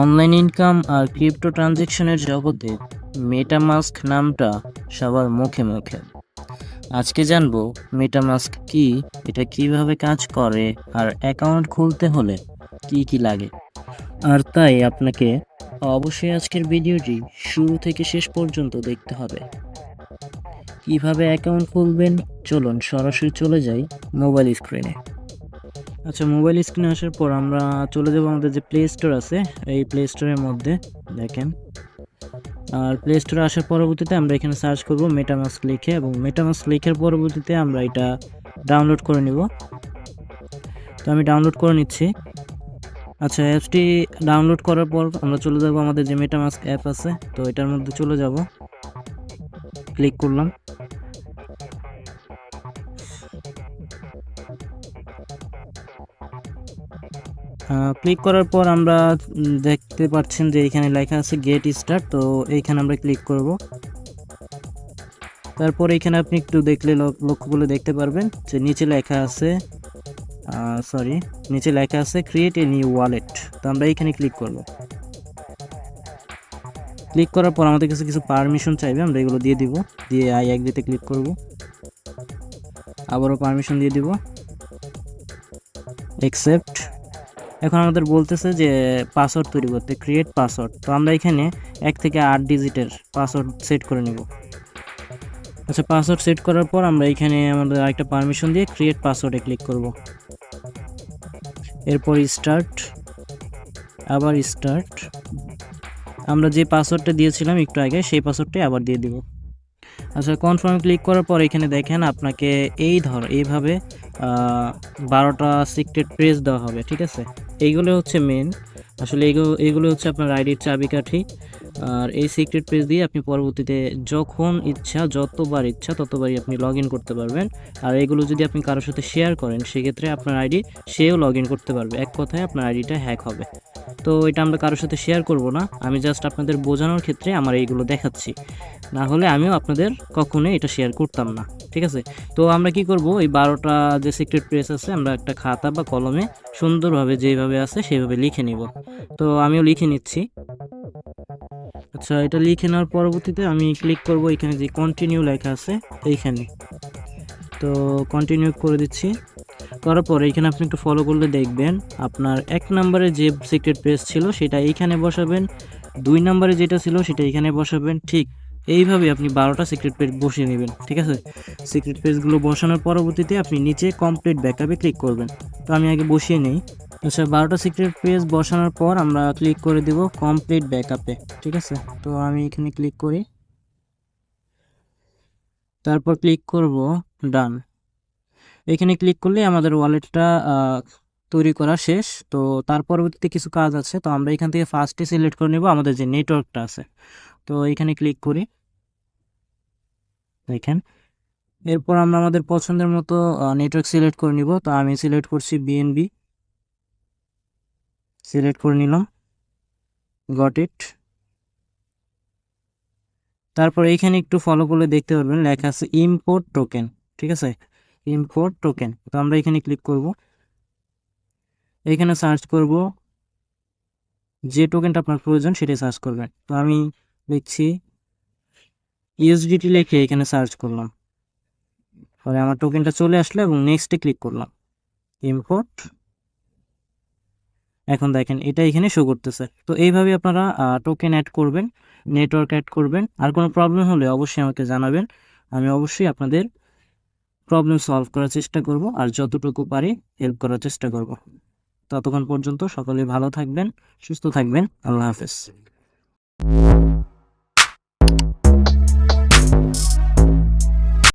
Online income আর crypto ট্রানজ্যাকশনের জগতে মেটামাস্ক নামটা সবার মুখে মুখে। আজকে জানব মেটামাস্ক কি, এটা কীভাবে কাজ করে আর অ্যাকাউন্ট খুলতে হলে কি কি লাগে। আর তাই আপনাকে অবশ্যই আজকের ভিডিওটি শুরু থেকে শেষ পর্যন্ত দেখতে হবে। কীভাবে অ্যাকাউন্ট খুলবেন? চলুন সরাসরি চলে যাই মোবাইল স্ক্রিনে আচ্ছা মোবাইল স্ক্রিনে আসার পর আমরা চলে যাব আমাদের যে প্লে স্টোর আছে, এই প্লে স্টোরের মধ্যে, দেখেন। আর প্লে স্টোরে আসার পরবর্তীতে আমরা এখানে সার্চ করব মেটামাস্ক লিখে, এবং মেটামাস্ক লিখার পরবর্তীতে আমরা এটা ডাউনলোড করে নিব। তো আমি ডাউনলোড করে নিচ্ছি। আচ্ছা অ্যাপসটি ডাউনলোড করার পর আমরা চলে যাব আমাদের যে মেটামাস্ক অ্যাপ আছে, তো এটার মধ্যে চলে যাব। ক্লিক করলাম। ক্লিক করার পর আমরা দেখতে পাচ্ছেন যে এখানে লেখা আছে গেট স্টার্ট তো এইখানে আমরা ক্লিক করব। তারপর এখানে আপনি একটু দেখলে লক্ষ্য করলে দেখতে পারবেন যে নিচে লেখা আছে সরি নিচে লেখা আছে ক্রিয়েট এ নিউ ওয়ালেট তো আমরা এইখানে ক্লিক করব। ক্লিক করার পর আমাদের কাছে কিছু পারমিশন চাইবে, আমরা এগুলো দিয়ে দিব, দিয়ে আই অ্যাগ্রিতে ক্লিক করব। আবারও পারমিশন দিয়ে দিব। অ্যাকসেপ্ট এখন আমাদের বলতেছে যে পাসওয়ার্ড তৈরি করতে ক্রিয়েট পাসওয়ার্ড তো আমরা এখানে এক থেকে আট ডিজিটের পাসওয়ার্ড সেট করে নেব। আচ্ছা পাসওয়ার্ড সেট করার পর আমরা এখানে আমাদের আরেকটা পারমিশন দিয়ে ক্রিয়েট পাসওয়ার্ডে ক্লিক করব। এরপর স্টার্ট আবার স্টার্ট আমরা যে পাসওয়ার্ডটা দিয়েছিলাম একটু আগে, সেই পাসওয়ার্ডটাই আবার দিয়ে দিব। আচ্ছা কনফার্মে ক্লিক করার পর এখানে দেখেন আপনাকে এই ধর, এইভাবে বারোটা সিক্রেট প্রেস দেওয়া হবে, ঠিক আছে? এইগুলো হচ্ছে মেন আসলে এইগুলো এইগুলো হচ্ছে আপনার আইডির চাবিকাঠি। আর এই সিক্রেট পেজ দিয়ে আপনি পরবর্তীতে যখন ইচ্ছা, যতবার ইচ্ছা, ততবারই আপনি লগ করতে পারবেন। আর এগুলো যদি আপনি কারোর সাথে শেয়ার করেন, সেক্ষেত্রে আপনার আইডি সেও লগ করতে পারবে। এক কথায় আপনার আইডিটা হ্যাক হবে। তো এটা আমরা কারোর সাথে শেয়ার করব না। আমি জাস্ট আপনাদের বোঝানোর ক্ষেত্রে আমার এইগুলো দেখাচ্ছি। না হলে আমিও আপনাদের কখনোই এটা শেয়ার করতাম না। ঠিক আছে? তো আমরা কি করব? এই বারোটা যে সিক্রেট প্রেস আছে, আমরা একটা খাতা বা কলমে সুন্দরভাবে যেভাবে আছে সেইভাবে লিখে নিব। তো আমিও লিখে নিচ্ছি। আচ্ছা এটা লিখে নেওয়ার পরবর্তীতে আমি ক্লিক করব এখানে যে কন্টিনিউ লেখা আছে, এইখানে। তো কন্টিনিউ করে দিচ্ছি। করার পর এখানে আপনি একটু ফলো করলে দেখবেন, আপনার এক নম্বরে যে সিক্রেট প্রেস ছিল সেটা এইখানে বসাবেন, দুই নম্বরে যেটা ছিল সেটা এখানে বসাবেন, ঠিক এইভাবে আপনি বারোটা সিক্রেট পেজ বসিয়ে নেবেন, ঠিক আছে? সিক্রেট পেজগুলো বসানোর পরবর্তীতে আপনি নিচে কমপ্লিট ব্যাকআপে ক্লিক করবেন। তো আমি আগে বসিয়ে নেই। আচ্ছা বারোটা সিক্রেট পেজ বসানোর পর আমরা ক্লিক করে দেব কমপ্লিট ব্যাকআপে ঠিক আছে? তো আমি এখানে ক্লিক করি। তারপর ক্লিক করব ডান এখানে ক্লিক করলে আমাদের ওয়ালেটটা তৈরি করা শেষ। তো তার পরবর্তীতে কিছু কাজ আছে, তো আমরা এখান থেকে ফার্স্টে সিলেক্ট করে নেব আমাদের যে নেটওয়ার্কটা আছে। তো এখানে ক্লিক করি। দেখেন, এরপর আমরা আমাদের পছন্দের মতো নেটওয়ার্ক সিলেক্ট করে নিব। তো আমি সিলেক্ট করছি বিএনবি সিলেক্ট করে নিলাম গট ইট তারপর এইখানে একটু ফলো করলে দেখতে পারবেন, লেখা আছে ইম্পোর্ট টোকেন ঠিক আছে? ইম্পোর্ট টোকেন তো আমরা এখানে ক্লিক করব। এখানে সার্চ করব, যে টোকেনটা আপনার প্রয়োজন সেটাই সার্চ করবেন। তো আমি লিখছি ইউএসডিটি লিখে এখানে সার্চ করলাম। পরে আমার টোকেনটা চলে আসলো এবং নেক্সটে ক্লিক করলাম। ইম্পোর্ট এখন দেখেন এটা এখানে শো করতেছে। তো এইভাবে আপনারা টোকেন অ্যাড করবেন নেটওয়ার্ক অ্যাড করবেন। আর কোনো প্রবলেম হলে অবশ্যই আমাকে জানাবেন। আমি অবশ্যই আপনাদের প্রবলেম সলভ করার চেষ্টা করব আর যতটুকু পারি হেল্প করার চেষ্টা করব। ততক্ষণ পর্যন্ত সকলে ভালো থাকবেন, সুস্থ থাকবেন। আল্লাহ হাফেজ।